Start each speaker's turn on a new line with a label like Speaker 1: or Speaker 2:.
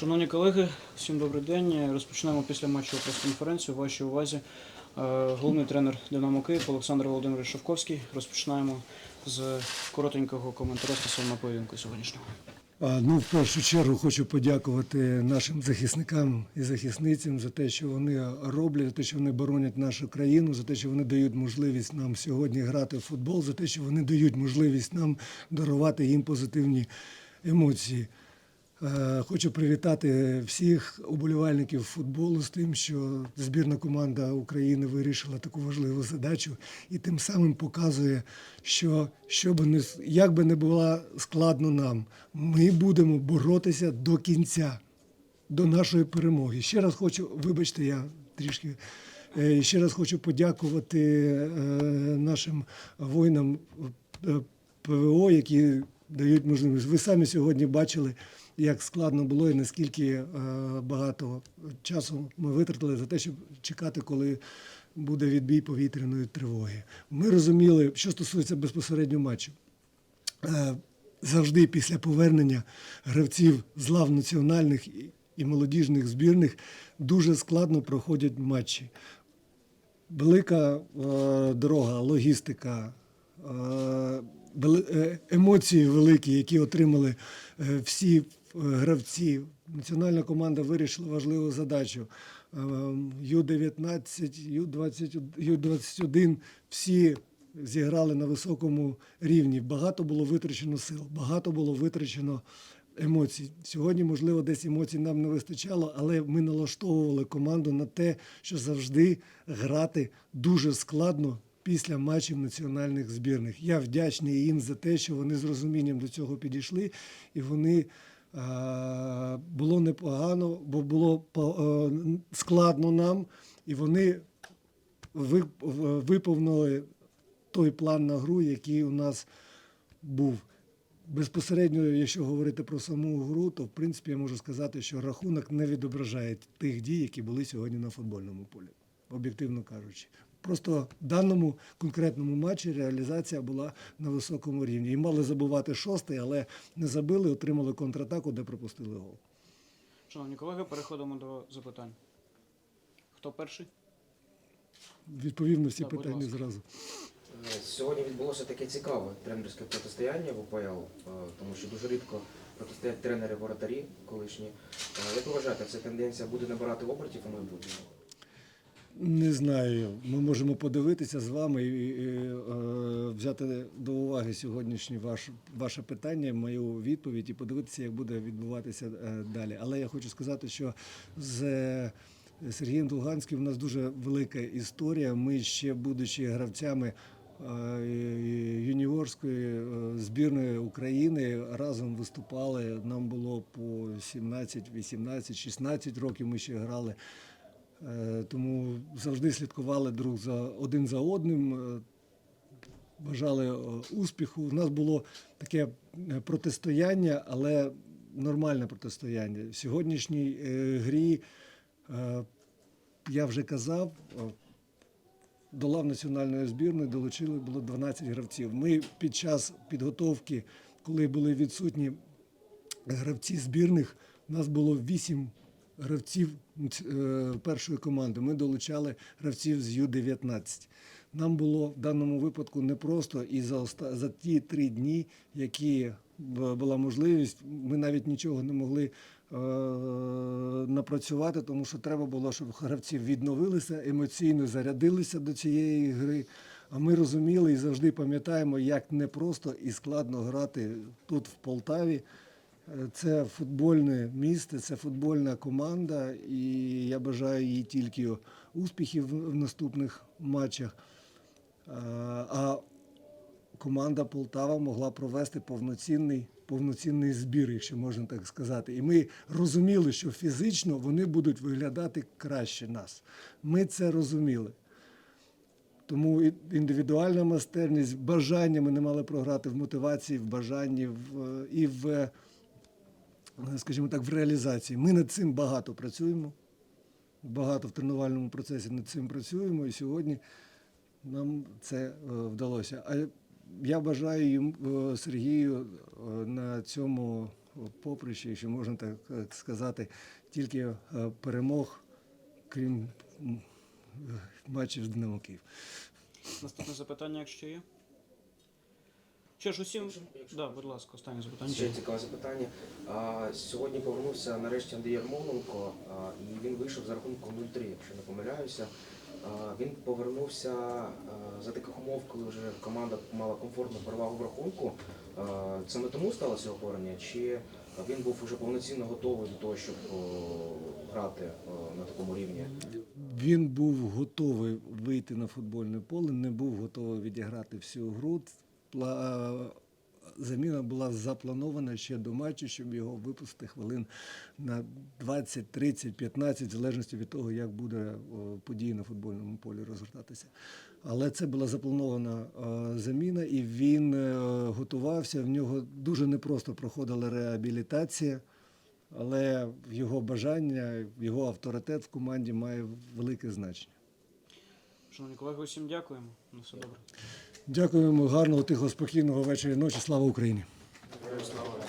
Speaker 1: Шановні колеги, всім добрий день. Розпочнемо після матчу прес-конференцію. Вашій увазі е, головний тренер Динамо Київ Олександр Володимирович Шовковський. Розпочинаємо з коротенького коментаря стосовно поєдинку сьогоднішнього.
Speaker 2: Ну, в першу чергу хочу подякувати нашим захисникам і захисницям за те, що вони роблять, за те, що вони боронять нашу країну, за те, що вони дають можливість нам сьогодні грати в футбол, за те, що вони дають можливість нам дарувати їм позитивні емоції. Е, Хочу привітати всіх уболівальників футболу з тим, що збірна команда України вирішила таку важливу задачу і тим самим показує, що, що би не, як би не було складно нам, ми будемо боротися до кінця, до нашої перемоги. Ще раз хочу, вибачте, я трішки. е, Ще раз хочу подякувати е, нашим воїнам ПВО, які дають можливість. Ви самі сьогодні бачили, як складно було і наскільки е, багато часу ми витратили за те, щоб чекати, коли буде відбій повітряної тривоги. Ми розуміли, що стосується безпосередньо матчу. Е, Завжди після повернення гравців з лав національних і- молодіжних збірних дуже складно проходять матчі велика е, дорога, логістика, е, емоції великі, які отримали е, всі е, гравці. Національна команда вирішила важливу задачу. Е, Ю-19, Ю-20, Ю-21 всі зіграли на високому рівні. Багато було витрачено сил, багато було витрачено емоцій. Сьогодні, можливо, десь емоцій нам не вистачало, але ми налаштовували команду на те, що завжди грати дуже складно після матчів національних збірних. Я вдячний їм за те, що вони з розумінням до цього підійшли, і вони. а, Було непогано, бо було е, складно нам, і вони виповнили той план на гру, який у нас був. Безпосередньо, якщо говорити про саму гру, то в принципі я можу сказати, що рахунок не відображає тих дій, які були сьогодні на футбольному полі, об'єктивно кажучи. Просто в даному конкретному матчі реалізація була на високому рівні. І мали забувати шостий, але не забили, отримали контратаку, де пропустили гол.
Speaker 1: Шановні колеги, переходимо до запитань. Хто перший?
Speaker 2: Відповів на всі
Speaker 1: Так, будь
Speaker 2: питання
Speaker 1: ласка.
Speaker 2: зразу.
Speaker 3: Е, Сьогодні відбулося таке цікаве тренерське протистояння в УПЛ, е, тому що дуже рідко протистоять тренери воротарі колишні. Е, Як ви вважаєте, ця тенденція буде набирати обертів у майбутньому?
Speaker 2: Не знаю. Ми можемо подивитися з вами і, і, е, взяти до уваги сьогоднішнє ваш, ваше питання, мою відповідь, і подивитися, як буде відбуватися е, далі. Але я хочу сказати, що з е, Сергієм Долганським у нас дуже велика історія. Ми ще, будучи гравцями юніорської збірної України, разом виступали. Нам було по 17, 18, 16 років. Ми ще грали. Е, Тому завжди слідкували друг за один за одним, е, бажали е, успіху. У нас було таке протистояння, але нормальне протистояння. В сьогоднішній грі я вже казав. До лав національної збірної долучили було 12 гравців. Ми під час підготовки, коли були відсутні гравці збірних, у нас було 8 гравців е, першої команди. Ми долучали гравців з Ю-19. Нам було в даному випадку непросто, і за, оста- за ті три дні, які була можливість, ми навіть нічого не могли е, напрацювати, тому що треба було, щоб гравці відновилися, емоційно зарядилися до цієї гри. А ми розуміли і завжди пам'ятаємо, як непросто і складно грати тут, в Полтаві. Це футбольне місце, це футбольна команда, і я бажаю їй тільки успіхів в наступних матчах. А команда Полтава могла провести повноцінний, повноцінний збір, якщо можна так сказати. І ми розуміли, що фізично вони будуть виглядати краще нас. Ми це розуміли. Тому індивідуальна майстерність, бажання ми не мали програти в мотивації, в бажанні в, і в, скажімо так, в реалізації. Ми над цим багато працюємо. Багато в тренувальному процесі над цим працюємо, і сьогодні нам це е, вдалося. А я бажаю е, Сергію е, на цьому поприщі, якщо можна так е, сказати, тільки е, перемог, крім матчів з Динамо Київ.
Speaker 1: Наступне запитання, якщо є. Що ж, усім.
Speaker 3: Якщо- якщо
Speaker 1: Да, будь ласка, останнє запитання.
Speaker 3: Ще цікаве запитання. А, сьогодні повернувся нарешті Андрій Ярмоленко, а, і він вийшов за рахунком 0-3, якщо не помиляюся. А, він повернувся а, за таких умов, коли вже команда мала комфортну перевагу в рахунку. А, саме тому сталося його повернення, чи він був вже повноцінно готовий до того, щоб о, грати о, на такому рівні?
Speaker 2: Він був готовий вийти на футбольне поле, не був готовий відіграти всю гру. Пла- Заміна була запланована ще до матчу, щоб його випустити хвилин на 20, 30, 15, в залежності від того, як буде події на футбольному полі розгортатися. Але це була запланована е, заміна, і він е, готувався. В нього дуже непросто проходила реабілітація. Але його бажання, його авторитет в команді має велике значення.
Speaker 1: Шановні колеги, усім дякуємо. На все добре.
Speaker 2: Дякуємо, гарного, тихого, спокійного вечора і ночі. Слава Україні!
Speaker 3: Слава!